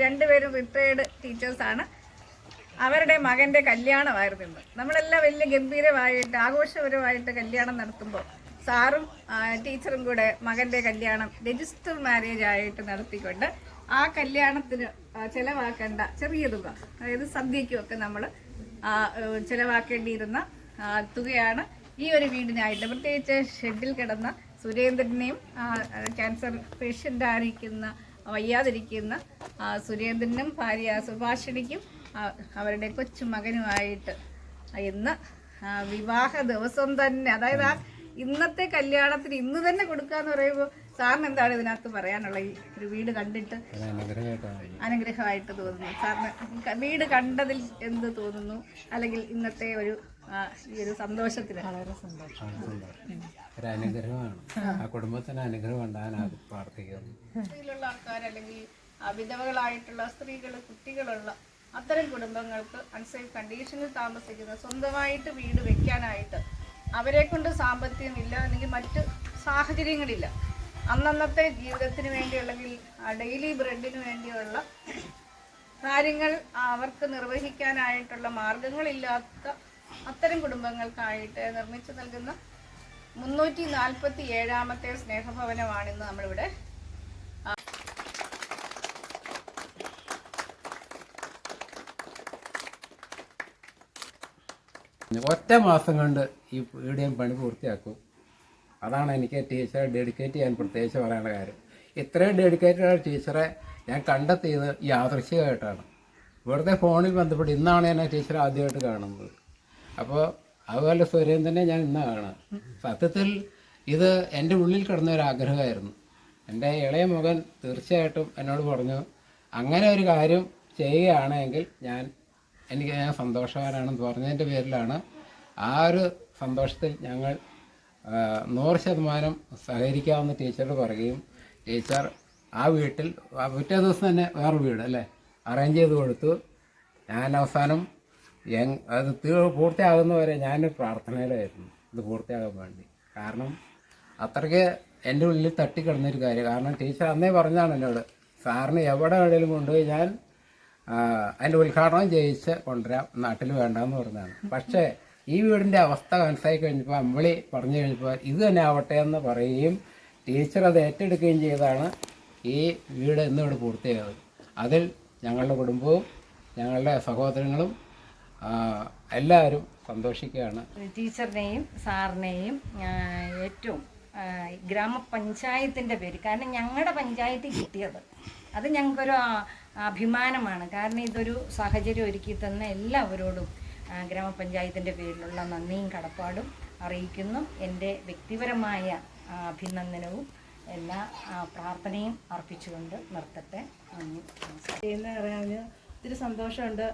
രണ്ടുപേരും റിട്ടയേർഡ് ടീച്ചേഴ്സാണ് അവരുടെ മകന്റെ കല്യാണമായിരുന്നു ഇന്ന്. നമ്മളെല്ലാം വലിയ ഗംഭീരമായിട്ട് ആഘോഷപരമായിട്ട് കല്യാണം നടത്തുമ്പോൾ സാറും ടീച്ചറും കൂടെ മകന്റെ കല്യാണം രജിസ്റ്റർ മാരേജ് ആയിട്ട് നടത്തിക്കൊണ്ട് ആ കല്യാണത്തിന് ചിലവാക്കേണ്ട ചെറിയ തുക അതായത് സദ്യയ്ക്കുമൊക്കെ നമ്മൾ ചിലവാക്കേണ്ടിയിരുന്ന തുകയാണ് ഈ ഒരു വീടിനായിട്ട്. പ്രത്യേകിച്ച് ഷെഡിൽ കിടന്ന സുരേന്ദ്രനെയും ക്യാൻസർ പേഷ്യന്റ് ആയിരിക്കുന്ന വയ്യാതിരിക്കുന്ന സുരേന്ദ്രനും ഭാര്യ സുഭാഷിണിക്കും അവരുടെ കൊച്ചുമകനുമായിട്ട് ഇന്ന് വിവാഹ ദിവസം തന്നെ. അതായത് ആ ഇന്നത്തെ കല്യാണത്തിന് ഇന്ന് തന്നെ കൊടുക്കാന്ന് പറയുമ്പോൾ സാറിന് എന്താണ് ഇതിനകത്ത് പറയാനുള്ള ഈ ഒരു വീട് കണ്ടിട്ട്? അനുഗ്രഹമായിട്ട് തോന്നുന്നു. സാറിന് വീട് കണ്ടതിൽ എന്ത് തോന്നുന്നു? അല്ലെങ്കിൽ ഇന്നത്തെ ഒരു ഈ ഒരു സന്തോഷത്തിന്. വളരെ സന്തോഷം. ഒരു അനുഗ്രഹമാണ് ആ. കുടുംബത്തിന് അനുഗ്രഹം ഉണ്ടാകാൻ പ്രാർത്ഥിക്കുന്നു. സ്ത്രീയിലുള്ള ആൾക്കാർ അല്ലെങ്കിൽ വിധവകളായിട്ടുള്ള സ്ത്രീകൾ കുട്ടികളുള്ള അത്തരം കുടുംബങ്ങൾക്ക് അൺസേഫ് കണ്ടീഷനിൽ താമസിക്കുന്ന സ്വന്തമായിട്ട് വീട് വെക്കാനായിട്ട് അവരെ കൊണ്ട് സാമ്പത്തികമില്ല അല്ലെങ്കിൽ മറ്റ് സാഹചര്യങ്ങളില്ല. അന്നന്നത്തെ ജീവിതത്തിന് വേണ്ടി അല്ലെങ്കിൽ ഡെയിലി ബ്രെഡിന് വേണ്ടിയുള്ള കാര്യങ്ങൾ അവർക്ക് നിർവഹിക്കാനായിട്ടുള്ള മാർഗങ്ങളില്ലാത്ത അത്തരം കുടുംബങ്ങൾക്കായിട്ട് നിർമ്മിച്ചു നൽകുന്ന മുന്നൂറ്റി നാൽപ്പത്തി ഏഴാമത്തെ സ്നേഹഭവനമാണിന്ന് നമ്മളിവിടെ ഒറ്റ മാസം കൊണ്ട് ഈ വീടിയും പണി പൂർത്തിയാക്കും. അതാണ് എനിക്ക് ടീച്ചർ ഡെഡിക്കേറ്റ് ചെയ്യാൻ പ്രത്യേകിച്ച് പറയേണ്ട കാര്യം. ഇത്രയും ഡെഡിക്കേറ്റഡ് ആയ ടീച്ചറെ ഞാൻ കണ്ടെത്തിയത് യാദൃശ്ചികമായിട്ടാണ്. വെറുതെ ഫോണിൽ ബന്ധപ്പെട്ട് ഇന്നാണ് എന്നെ ടീച്ചർ ആദ്യമായിട്ട് കാണുന്നത്. അപ്പോൾ അതുപോലെ തന്നെ ഞാൻ ഇന്ന് കാണാം. സത്യത്തിൽ ഇത് എന്റെ ഉള്ളിൽ കിടന്ന ഒരു ആഗ്രഹമായിരുന്നു എന്റെ ഇളയ മകൻ തീർച്ചയായിട്ടും എന്നോട് പറഞ്ഞു അങ്ങനെ ഒരു കാര്യം ചെയ്യുകയാണെങ്കിൽ ഞാൻ എനിക്ക് ഞാൻ സന്തോഷവാനാണെന്ന് പറഞ്ഞതിന്റെ പേരിലാണ് ആ ഒരു സന്തോഷത്തിൽ ഞങ്ങൾ നൂറ് ശതമാനം സഹകരിക്കാമെന്ന് ടീച്ചറോട് പറയുകയും ടീച്ചർ ആ വീട്ടിൽ പിറ്റേ ദിവസം തന്നെ വേറെ വീട് അല്ലേ അറേഞ്ച് ചെയ്ത് കൊടുത്തു. ഞാൻ അവസാനം അത് തീ പൂർത്തിയാകുന്നവരെ ഞാൻ പ്രാർത്ഥനയിലായിരുന്നു. ഇത് പൂർത്തിയാകാൻ വേണ്ടി. കാരണം അത്രയ്ക്ക് എന്റെ ഉള്ളിൽ തട്ടിക്കിടന്നൊരു കാര്യം. കാരണം ടീച്ചർ അന്നേ പറഞ്ഞാണ് എന്നോട് സാറിന് എവിടെ വേണേലും കൊണ്ടുപോയി ഞാൻ അതിന്റെ ഉദ്ഘാടനം ചെയ്യിച്ച് കൊണ്ടുവരാം നാട്ടിൽ വേണ്ടാന്ന് പറഞ്ഞതാണ്. പക്ഷേ ഈ വീടിന്റെ അവസ്ഥ മനസ്സിലായി കഴിഞ്ഞപ്പോൾ അമ്പിളി പറഞ്ഞു കഴിഞ്ഞപ്പോൾ ഇത് തന്നെ ആവട്ടെ എന്ന് പറയുകയും ടീച്ചർ അത് ഏറ്റെടുക്കുകയും ചെയ്താണ് ഈ വീട് ഇന്നിവിടെ പൂർത്തിയായത്. അതിൽ ഞങ്ങളുടെ കുടുംബവും ഞങ്ങളുടെ സഹോദരങ്ങളും എല്ലാവരും സന്തോഷിക്കുകയാണ്. ടീച്ചറിനെയും സാറിനെയും ഏറ്റവും ഗ്രാമപഞ്ചായത്തിന്റെ പേര്. കാരണം ഞങ്ങളുടെ പഞ്ചായത്ത് കിട്ടിയത്. അത് ഞങ്ങൾക്കൊരു അഭിമാനമാണ്. കാരണം ഇതൊരു സാഹചര്യം ഒരുക്കി തന്ന എല്ലാവരോടും ഗ്രാമപഞ്ചായത്തിന്റെ പേരിലുള്ള നന്ദിയും കടപ്പാടും അറിയിക്കുന്നു. എന്റെ വ്യക്തിപരമായ അഭിനന്ദനവും എല്ലാ പ്രാർത്ഥനയും അർപ്പിച്ചുകൊണ്ട് നിർത്തട്ടെ. നന്ദി. ചെയ്യുന്ന അറിയാമെന്ന് ഒത്തിരി സന്തോഷമുണ്ട്.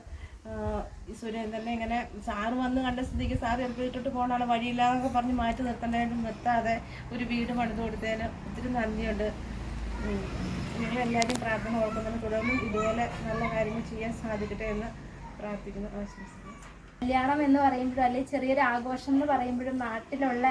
സുരേന്ദ്രനെ ഇങ്ങനെ സാറ് വന്ന് കണ്ട സ്ഥിതിക്ക് സാർ ചിലപ്പോൾ ഇട്ടിട്ട് പോകണ വഴിയില്ലാന്നൊക്കെ പറഞ്ഞ് മാറ്റി നിർത്തേണ്ടതായിട്ട് നിർത്താതെ ഒരു വീട് പണിത് കൊടുത്തതിന് ഒത്തിരി നന്ദിയുണ്ട്. എല്ലാവരും പ്രാർത്ഥന ഓർക്കുന്നതിന് തുടർന്നും ഇതുപോലെ നല്ല കാര്യങ്ങൾ ചെയ്യാൻ സാധിക്കട്ടെ എന്ന് പ്രാർത്ഥിക്കുന്നു ആശംസിക്കുന്നു. കല്യാണം എന്ന് പറയുമ്പോഴും അല്ലെങ്കിൽ ചെറിയൊരു ആഘോഷം എന്ന് പറയുമ്പോഴും നാട്ടിലുള്ള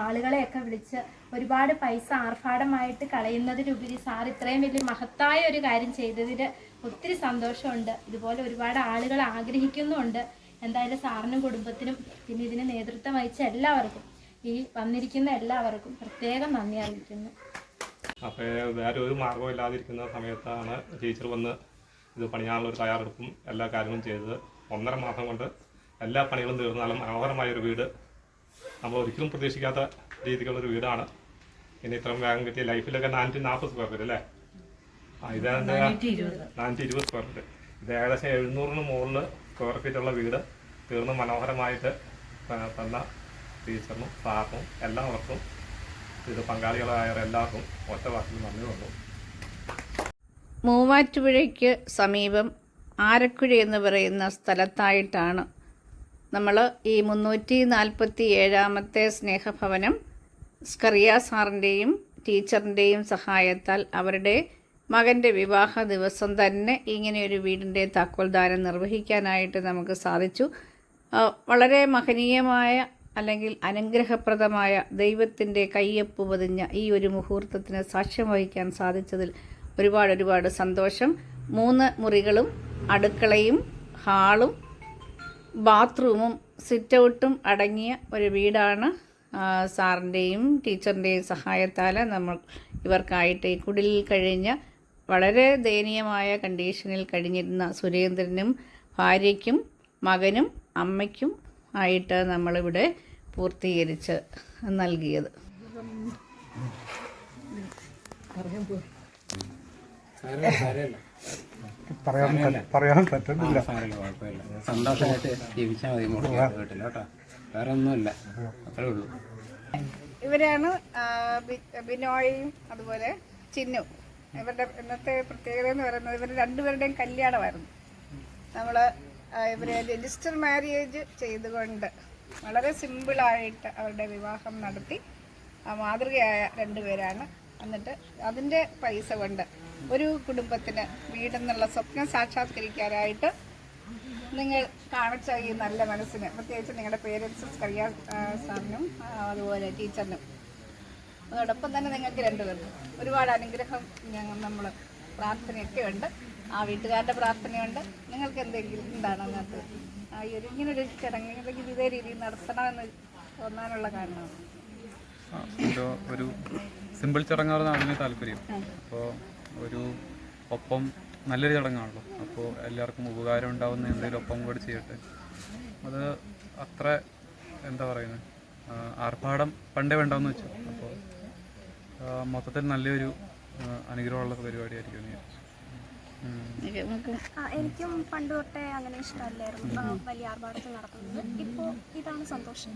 ആളുകളെയൊക്കെ വിളിച്ച് ഒരുപാട് പൈസ ആർഭാടമായിട്ട് കളയുന്നതിലുപരി സാർ ഇത്രയും വലിയ മഹത്തായ ഒരു കാര്യം ചെയ്തതിൽ ഒത്തിരി സന്തോഷമുണ്ട്. ഇതുപോലെ ഒരുപാട് ആളുകൾ ആഗ്രഹിക്കുന്നുണ്ട് എന്തായാലും സാറിനും കുടുംബത്തിനും പിന്നെ ഇതിന് നേതൃത്വം വഹിച്ച എല്ലാവർക്കും ഈ വന്നിരിക്കുന്ന എല്ലാവർക്കും പ്രത്യേകം നന്ദി അറിയിക്കുന്നു. അപ്പോൾ വേറെ ഒരു മാർഗവും ഇല്ലാതിരിക്കുന്ന സമയത്താണ് ടീച്ചർ വന്ന് ഇത് പണിയാനുള്ള ഒരു തയ്യാറെടുപ്പും എല്ലാ കാര്യങ്ങളും ചെയ്തത്. ഒന്നര മാസം കൊണ്ട് എല്ലാ പണികളും തീർന്നാലും മനോഹരമായ ഒരു വീട് നമ്മൾ ഒരിക്കലും പ്രതീക്ഷിക്കാത്ത രീതിക്കുള്ളൊരു വീടാണ്. ഇനി ഇത്രയും വേഗം കിട്ടിയ ലൈഫിലൊക്കെ നാനൂറ്റി നാൽപ്പത് സ്ക്വയർ ഫീറ്റ് അല്ലേ? നാനൂറ്റി ഇരുപത് സ്ക്വയർ ഫീറ്റ് ഇത് ഏകദേശം എഴുന്നൂറിന് മുകളിൽ സ്ക്വയർ ഫീറ്റ് ഉള്ള വീട്. തീർന്ന് മനോഹരമായിട്ട് തന്ന ടീച്ചറിനും സാറിനും എല്ലാവർക്കും ഇത് പങ്കാളികളായ എല്ലാവർക്കും ഒറ്റ വാക്കിൽ നന്ദി വന്നു മൂവാറ്റുപുഴയ്ക്ക് സമീപം ആരക്കുഴ എന്ന് പറയുന്ന സ്ഥലത്തായിട്ടാണ് നമ്മൾ ഈ മുന്നൂറ്റി നാൽപ്പത്തി ഏഴാമത്തെ സ്നേഹഭവനം സ്കറിയ സാറിന്റെയും ടീച്ചറിന്റെയും സഹായത്താൽ അവരുടെ മകന്റെ വിവാഹ ദിവസം തന്നെ ഇങ്ങനെയൊരു വീടിന്റെ താക്കോൽദാനം നിർവഹിക്കാനായിട്ട് നമുക്ക് സാധിച്ചു. വളരെ മഹനീയമായ അല്ലെങ്കിൽ അനുഗ്രഹപ്രദമായ ദൈവത്തിന്റെ കയ്യൊപ്പ് പതിഞ്ഞ ഈ ഒരു മുഹൂർത്തത്തിന് സാക്ഷ്യം വഹിക്കാൻ സാധിച്ചതിൽ ഒരുപാട് ഒരുപാട് സന്തോഷം. മൂന്ന് മുറികളും അടുക്കളയും ഹാളും ബാത്റൂമും സിറ്റ് ഔട്ടും അടങ്ങിയ ഒരു വീടാണ്. സാറിന്റെയും ടീച്ചറിന്റെയും സഹായത്താൽ നമ്മൾ ഇവർക്കായിട്ട് ഈ കുടിലിൽ കഴിഞ്ഞ വളരെ ദയനീയമായ കണ്ടീഷനിൽ കഴിഞ്ഞിരുന്ന സുരേന്ദ്രനും ഭാര്യയ്ക്കും മകനും അമ്മയ്ക്കും ആയിട്ട് നമ്മളിവിടെ പൂർത്തീകരിച്ച് നൽകിയത്. പറയാൻ പറയാൻ പറ്റുന്നില്ല. സന്തോഷമായിട്ട് ജീവിച്ചാൽ മതി വീട്ടിൽ കേട്ടോ വേറെ ഒന്നുമില്ല അത്രേ ഉള്ളൂ ഇവരാണ് ബിനോയും അതുപോലെ ചിന്നു ഇവരുടെ ഇന്നത്തെ പ്രത്യേകത എന്ന് പറയുന്നത് ഇവർ രണ്ടുപേരുടെയും കല്യാണമായിരുന്നു. നമ്മൾ ഇവരെ രജിസ്റ്റർ മാരേജ് ചെയ്തുകൊണ്ട് വളരെ സിമ്പിളായിട്ട് അവരുടെ വിവാഹം നടത്തി. ആ, മാതൃകയായ രണ്ടുപേരാണ്. എന്നിട്ട് അതിന്റെ പൈസ കൊണ്ട് ഒരു കുടുംബത്തിന് വീടെന്നുള്ള സ്വപ്നം സാക്ഷാത്കരിക്കാനായിട്ട് നിങ്ങൾ കാണിച്ച ഈ നല്ല മനസ്സിന്. പ്രത്യേകിച്ച് നിങ്ങളുടെ പേരൻസും കറിയ സാറിനും അതുപോലെ ടീച്ചറിനും. അതോടൊപ്പം തന്നെ നിങ്ങൾക്ക് രണ്ടുപേർക്കും ഒരുപാട് അനുഗ്രഹം ഞങ്ങൾ നമ്മൾ പ്രാർത്ഥനയൊക്കെ ഉണ്ട്. ആ വീട്ടുകാരുടെ പ്രാർത്ഥനയുണ്ട്. നിങ്ങൾക്ക് എന്തെങ്കിലും എന്താണ് അതിനകത്ത്? ആ ഇങ്ങനെ ഒരു ഇങ്ങനൊരു ചടങ്ങ് അല്ലെങ്കിൽ ഇതേ രീതിയിൽ നടത്തണമെന്ന് തോന്നാനുള്ള കാരണമാണ് ഒരു ഒരു സിമ്പിൾ ചടങ്ങാണ് അതിന് താല്പര്യം. അപ്പോൾ ഒരു ഒപ്പം നല്ലൊരു ചടങ്ങാണല്ലോ. അപ്പോൾ എല്ലാവർക്കും ഉപകാരം ഉണ്ടാവുന്ന എന്തെങ്കിലും ഒപ്പം കൂടി ചെയ്യട്ടെ. അത് അത്ര എന്താ പറയുന്നത് ആർഭാടം പണ്ടേ വേണ്ടാന്ന് വെച്ചു. അപ്പോൾ മൊത്തത്തിൽ നല്ലൊരു അനുഗ്രഹമുള്ള പരിപാടിയായിരിക്കും എന്ന് വിചാരിച്ചു ആ, എനിക്കും പണ്ട് തൊട്ടേ അങ്ങനെ ഇഷ്ടമല്ലായിരുന്നു. വലിയ ആർഭാടത്തിൽ നടത്തുന്നത്. ഇപ്പോൾ ഇതാണ് സന്തോഷം.